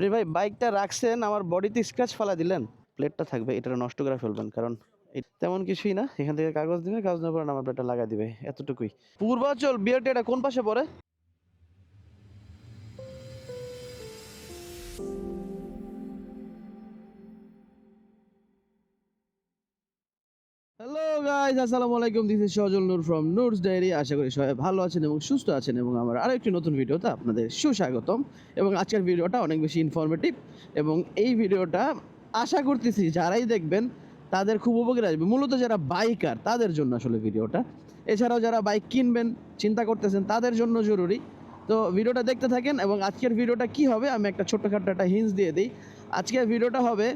আপনি ভাই বাইকটা রাখছেন, আমার বডিতে স্ক্র্যাচ ফালা দিলেন। প্লেটটা থাকবে, এটা নষ্ট করে ফেলবেন, কারণ তেমন কিছুই না। এখান থেকে কাগজ দিবে, কাগজ নেওয়ার পর আমার প্লেটটা লাগা দিবে, এতটুকুই। পূর্বাচল বিয়ারটি এটা কোন পাশে পড়ে? গাইস আসসালামু আলাইকুম this is Sajal Noor from Noor's diary আশা করি সবাই ভালো আছেন এবং সুস্থ আছেন এবং আমার আরেকটি নতুন ভিডিওতে আপনাদের সুস্বাগতম। এবং আজকের ভিডিওটা অনেক বেশি ইনফরমেটিভ এবং এই ভিডিওটা আশা করতেছি যারাই দেখবেন, তাদের খুব উপকারে আসবে। মূলত যারা বাইকার তাদের জন্য আসলে ভিডিওটা। এছাড়াও যারা বাইক কিনবেন, চিন্তা করতেছেন, তাদের জন্য জরুরি। তো ভিডিওটা দেখতে থাকেন এবং আজকের ভিডিওটা কি হবে, আমি একটা ছোট্টখাট্ট একটা হিন্স দিয়ে দিই। আজকের ভিডিওটা হবে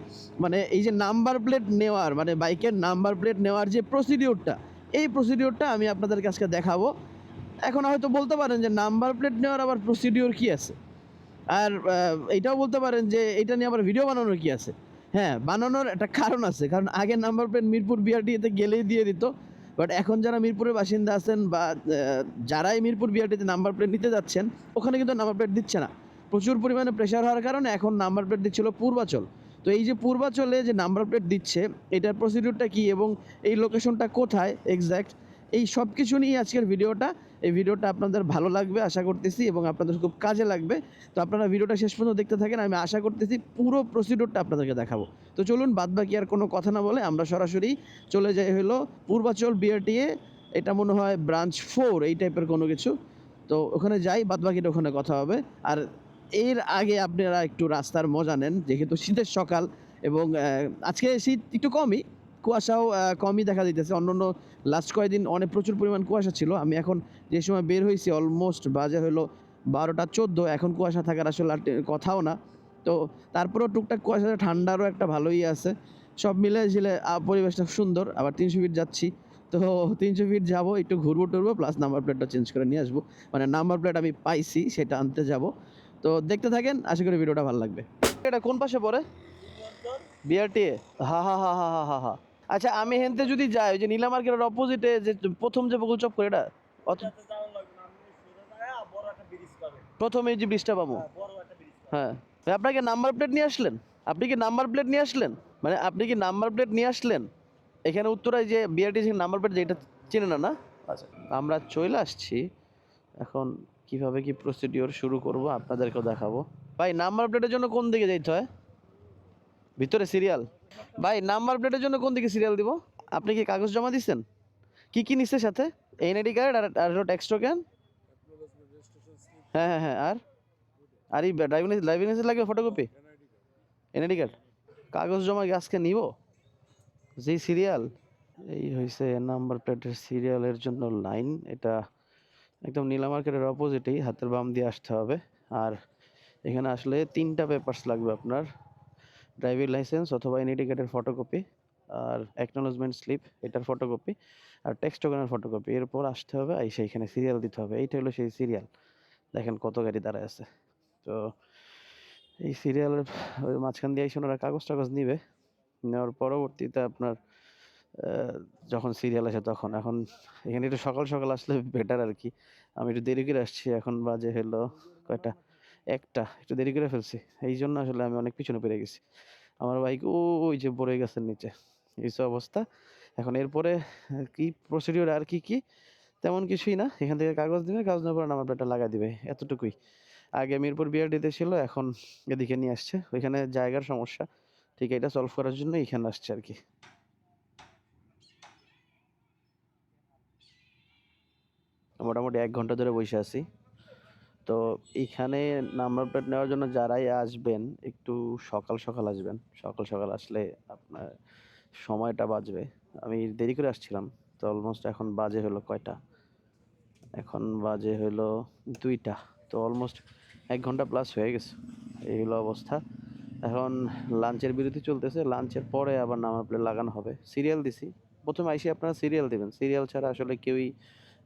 মানে এই যে নাম্বার প্লেট নেওয়ার মানে বাইকের নাম্বার প্লেট নেওয়ার যে প্রসিডিওরটা এই প্রসিডিওরটা আমি আপনাদেরকে আজকে দেখাবো। এখন হয়তো বলতে পারেন যে নাম্বার প্লেট নেওয়ার আবার প্রসিডিওর কি আছে? আর এটাও বলতে পারেন যে এটা নিয়ে আবার ভিডিও বানানোর কি আছে? হ্যাঁ বানানোর একটা কারণ আছে, কারণ আগে নাম্বার প্লেট মিরপুর বিআরটিতে গেলেই দিয়ে দিত, বাট এখন যারা মিরপুরের বাসিন্দা আছেন বা যারাই মিরপুর বিআরটিতে নাম্বার প্লেট নিতে যাচ্ছেন, ওখানে কিন্তু নাম্বার প্লেট দিচ্ছে না। প্রচুর পরিমাণে প্রেশার হওয়ার কারণে এখন নাম্বার প্লেট দিচ্ছিল পূর্বাচল। তো এই যে পূর্বাচলে যে নাম্বার প্লেট দিচ্ছে, এটার প্রসিডিউরটা কি এবং এই লোকেশনটা কোথায় এক্স্যাক্ট এই সব কিছু নিয়ে আজকের ভিডিওটা। এই ভিডিওটা আপনাদের ভালো লাগবে, আশা করতেছি, এবং আপনাদের খুব কাজে লাগবে। তো আপনারা ভিডিওটা শেষ পর্যন্ত দেখতে থাকেন, আমি আশা করতেছি পুরো প্রসিডিউরটা আপনাদেরকে দেখাবো। তো চলুন, বাদ বাকি আর কোনো কথা না বলে আমরা সরাসরি চলে যাই হলো পূর্বাচল বিআরটিএ এটা মনে হয় ব্রাঞ্চ ফোর এই টাইপের কোনো কিছু। তো ওখানে যাই, বাদ বাকিটা ওখানে কথা হবে। আর এর আগে আপনারা একটু রাস্তার মজা নেন, যেহেতু শীতের সকাল এবং আজকে শীত একটু কমই, কুয়াশাও কমই দেখা দিতেছে। অন্য অন্য লাস্ট কয়েকদিন অনেক প্রচুর পরিমাণ কুয়াশা ছিল। আমি এখন যে সময় বের হয়েছি অলমোস্ট বাজে হলো বারোটা চোদ্দ, এখন কুয়াশা থাকার আসলে আর কথাও না। তো তারপরেও টুকটাক কুয়াশা, ঠান্ডারও একটা ভালোই আছে। সব মিলে ঝিলে পরিবেশটা সুন্দর। আবার তিনশো ফিট যাচ্ছি। তো তিনশো ফিট যাব, একটু ঘুরবো টুরবো প্লাস নাম্বার প্লেটটা চেঞ্জ করে নিয়ে আসব। মানে নাম্বার প্লেট আমি পাইছি, সেটা আনতে যাব। তো দেখতে থাকেন আশা করি ভিডিওটা ভালো লাগবে। এটা কোন পাশে পড়ে? বিআরটিএ হা হা হা হা হা হা হা। আচ্ছা আমি হেনতে যদি যাই ওই যে নীলা মার্কেটের অপোজিটে যে প্রথম যে বকুল চপ করে এটা? অত- প্রথমে এই যে ব্রিজটা পাবো। হ্যাঁ আপনাকে নাম্বার প্লেট নিয়ে আসলেন? আপনি কি নাম্বার প্লেট নিয়ে আসলেন? মানে আপনি কি নাম্বার প্লেট নিয়ে আসলেন? এখানে উত্তরায় যে বিআরটি নাম্বার প্লেট যেটা চেনে না না? আচ্ছা। আমরা চলে আসছি। এখন কীভাবে কি প্রসিডিওর শুরু করব, আপনাদেরকেও দেখাবো। ভাই নাম্বার প্লেটের জন্য কোন দিকে যাইতে হয়? ভিতরে সিরিয়াল ভাই নাম্বার প্লেটের জন্য কোন দিকে সিরিয়াল দিব? আপনি কি কাগজ জমা দিচ্ছেন কি কি নিচ্ছে সাথে? এনআইডি কার্ড আর আর ট্যাক্স টোকেন হ্যাঁ হ্যাঁ হ্যাঁ আর? আর এই ড্রাইভিং ড্রাইভিং লাইসেন্স লাগবে ফটোকপি এনআইডি কার্ড কাগজ জমা আজকে নিব? যেই সিরিয়াল এই হয়েছে নাম্বার প্লেটের সিরিয়ালের জন্য লাইন এটা একদম নীলা মার্কেটের অপোজিটেই হাতের বাম দিয়ে আসতে হবে। আর এখানে আসলে তিনটা পেপারস লাগবে আপনার ড্রাইভিং লাইসেন্স অথবা কার্ডের ফটোকপি আর অ্যাকনোলজমেন্ট স্লিপ এটার ফটোকপি আর টেক্সট ফটোকপি এরপর আসতে হবে, এই সেইখানে সিরিয়াল দিতে হবে। এইটা হলো সেই সিরিয়াল দেখেন কত গাড়ি দাঁড়ায় আছে। তো এই সিরিয়ালের মাঝখান দিয়ে এসে ওনারা কাগজ টাগজ নিবে। নেওয়ার পরবর্তীতে আপনার যখন সিরিয়াল আসে তখন। এখন এখানে একটু সকাল সকাল আসলে বেটার আর কি আমি একটু দেরি করে আসছি, এখন বাজে হলো কয়টা? একটা, একটু দেরি করে ফেলছি। এই জন্য আসলে আমি অনেক পিছনে পেরে গেছি। আমার বাইক ওই যে পড়ে গেছে নিচে। এই সব অবস্থা। এখন এরপরে কি প্রসিডিওর আর কি কি? তেমন কিছুই না। এখান থেকে কাগজ দিবে, কাগজ নেওয়ার পর নাম্বার প্লেটটা লাগা দিবে। এতটুকুই। আগে মিরপুর বিআরডিতে ছিল, এখন এদিকে নিয়ে আসছে। ওইখানে জায়গার সমস্যা। ঠিক এটা সলভ করার জন্য এখানে আসছে আর কি। মোটামুটি এক ঘণ্টা ধরে বসে আছি। তো এইখানে নাম্বার প্লেট নেওয়ার জন্য যারাই আসবেন, একটু সকাল সকাল আসবেন। সকাল সকাল আসলে আপনার সময়টা বাঁচবে। আমি দেরি করে আসছিলাম, তো অলমোস্ট এখন বাজে হলো কয়টা? এখন বাজে হলো দুইটা, তো অলমোস্ট এক ঘণ্টা প্লাস হয়ে গেছে। এই হলো অবস্থা। এখন লাঞ্চের বিরতি চলতেছে, লাঞ্চের পরে আবার নাম্বার প্লেট লাগানো হবে। সিরিয়াল দিছি। প্রথমে আইসি আপনারা সিরিয়াল দিবেন। সিরিয়াল ছাড়া আসলে কেউই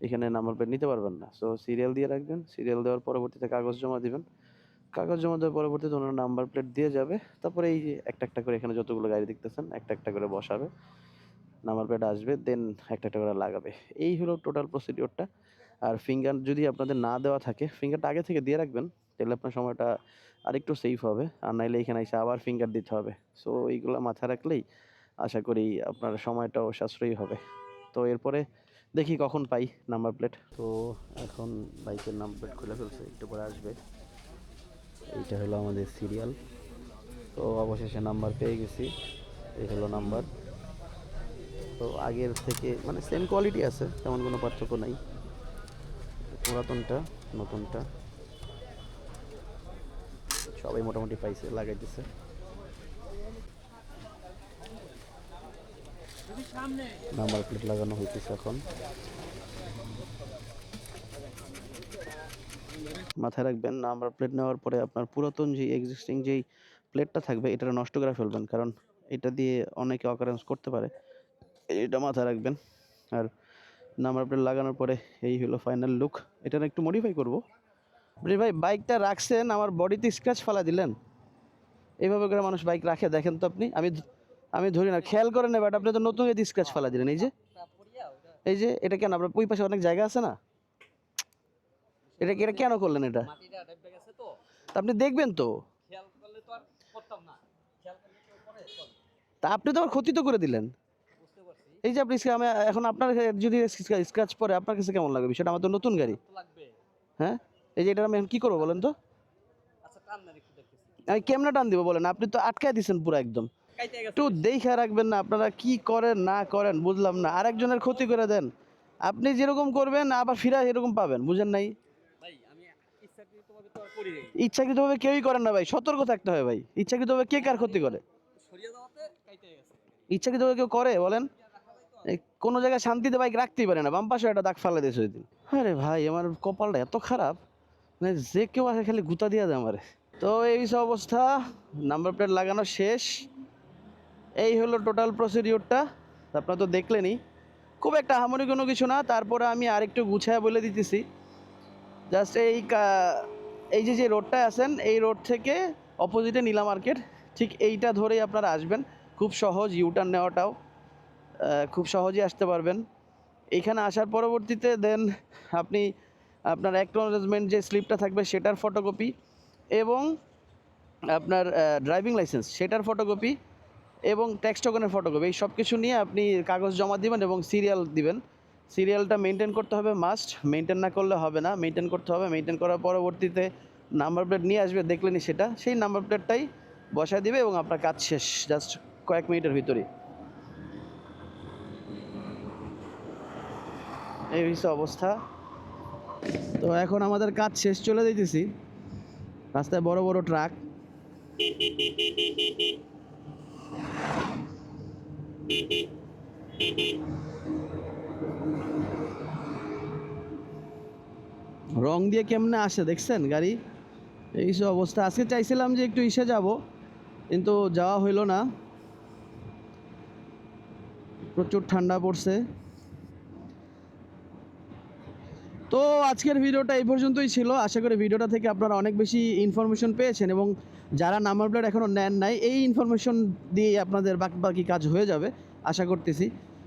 এখানে নাম্বার প্লেট নিতে পারবেন না। সো সিরিয়াল দিয়ে রাখবেন। সিরিয়াল দেওয়ার পরবর্তীতে কাগজ জমা দিবেন। কাগজ জমা দেওয়ার পরবর্তীতে ওনার নাম্বার প্লেট দিয়ে যাবে। তারপরে এই একটা একটা করে এখানে যতগুলো গাড়ি দেখতেছেন, একটা একটা করে বসাবে। নাম্বার প্লেট আসবে দেন একটা একটা করে লাগাবে। এই হলো টোটাল প্রসিডিওরটা আর ফিঙ্গার যদি আপনাদের না দেওয়া থাকে ফিঙ্গারটা আগে থেকে দিয়ে রাখবেন, তাহলে আপনার সময়টা আরেকটু সেফ হবে। আর নাইলে এখানে এসে আবার ফিঙ্গার দিতে হবে। সো এইগুলো মাথায় রাখলেই আশা করি আপনার সময়টাও সাশ্রয়ী হবে। তো এরপরে দেখি কখন পাই নাম্বার প্লেট তো এখন বাইকের নাম্বার প্লেট খুলে ফেলছে, একটু পরে আসবে। এইটা হলো আমাদের সিরিয়াল তো অবশেষে নাম্বার পেয়ে গেছি, এই হলো নাম্বার তো আগের থেকে মানে সেম কোয়ালিটি আছে, তেমন কোনো পার্থক্য নাই। পুরাতনটা, নতুনটা। সবাই মোটামুটি পাইছে লাগাইতেছে নাম্বার প্লেট লাগানো হইতেছে এখন। মাথায় রাখবেন, নাম্বার প্লেট নেওয়ার পরে আপনার পুরাতন যে এক্সিস্টিং যেই প্লেটটা থাকবে এটা নষ্ট করে ফেলবেন, কারণ এটা দিয়ে অনেকে অকারেন্স করতে পারে। এটা মাথায় রাখবেন। আর নাম্বার প্লেট লাগানোর পরে এই হলো ফাইনাল লুক এটা একটু মডিফাই করব। আপনি ভাই বাইকটা রাখছেন, আমার বডিতে স্ক্র্যাচ ফেলা দিলেন? এইভাবে করে মানুষ বাইক রাখে, দেখেন তো আপনি। আমি আমি ধরি না, খেয়াল করেন না বাট আপনি তো নতুন এদি স্ক্র্যাচ ফেলা দিলেন, এই যে। এই যে, এটা কেন, আপনার ওই পাশে অনেক জায়গা আছে না? এটা এটা কেন করলেন এটা? আপনি দেখবেন তো। তো আপনি তো আবার ক্ষতি তো করে দিলেন। এই যে আপনি আমি এখন আপনার যদি স্ক্র্যাচ পরে, আপনার কাছে কেমন লাগবে বিষয়টা? আমার তো নতুন গাড়ি। হ্যাঁ? এই যে এটা আমি এখন কী করব বলেন তো? আমি কেমনে টান দিব বলেন? আপনি তো আটকায় দিচ্ছেন পুরো একদম। একটু দেখে রাখবেন না আপনারা কি করেন না করেন বুঝলাম না। আরেকজনের ক্ষতি করে দেন। আপনি যেরকম করবেন আবার ফিরা এরকম পাবেন বুঝেন নাই? ইচ্ছাকৃতভাবে কেউই করেন না ভাই সতর্ক থাকতে হয় ভাই। ইচ্ছাকৃতভাবে কে কার ক্ষতি করে? ইচ্ছাকৃতভাবে কেউ করে বলেন? কোনো জায়গায় শান্তিতে বাইক রাখতেই পারে না বাম পাশে একটা দাগ ফেলে দিয়েছে ওই দিন। আরে ভাই আমার কপালটা এত খারাপ মানে যে কেউ আসে খালি গুতা দিয়ে দেয় আমারে। তো এই সব অবস্থা নাম্বার প্লেট লাগানো শেষ। এই হলো টোটাল প্রসিডিওরটা আপনারা তো দেখলেনই। খুব একটা হামরি কোনো কিছু না, তারপরে আমি আরেকটু গুছায় বলে দিতেছি। জাস্ট এই এই যে যে রোডটায় আছেন, এই রোড থেকে অপোজিটে নীলা মার্কেট ঠিক এইটা ধরেই আপনারা আসবেন। খুব সহজ ইউটার্ন নেওয়াটাও খুব সহজেই আসতে পারবেন। এইখানে আসার পরবর্তীতে দেন আপনি আপনার অ্যাকনোলেজমেন্ট যে স্লিপটা থাকবে, সেটার ফটোকপি এবং আপনার ড্রাইভিং লাইসেন্স সেটার ফটোকপি এবং ট্যাক্স টোকনের ফটোকপি এই সব কিছু নিয়ে আপনি কাগজ জমা দিবেন এবং সিরিয়াল দিবেন। সিরিয়ালটা মেনটেন করতে হবে মাস্ট মেনটেন না করলে হবে না। মেনটেন করতে হবে মেনটেন করার পরবর্তীতে নাম্বার প্লেট নিয়ে আসবে দেখলেনি সেটা। সেই নাম্বার প্লেটটাই বসায় দিবে এবং আপনার কাজ শেষ জাস্ট কয়েক মিনিটের ভিতরে এই হচ্ছে অবস্থা। তো এখন আমাদের কাজ শেষ, চলে যাইতেছি। রাস্তায় বড় বড় ট্রাক রং দিয়ে কেমনে আসে দেখছেন গাড়ি? এই সব অবস্থা। আজকে চাইছিলাম যে একটু ইসে যাব, কিন্তু যাওয়া হইল না। প্রচুর ঠান্ডা পড়ছে। তো আজকের ভিডিওটা এই পর্যন্তই ছিল। আশা করি ভিডিওটা থেকে আপনারা অনেক বেশি ইনফরমেশন পেয়েছেন এবং যারা নাম্বার প্লেট এখনও নেন নাই, এই ইনফরমেশন দিয়ে আপনাদের বাকি বাকি কাজ হয়ে যাবে, আশা করতেছি।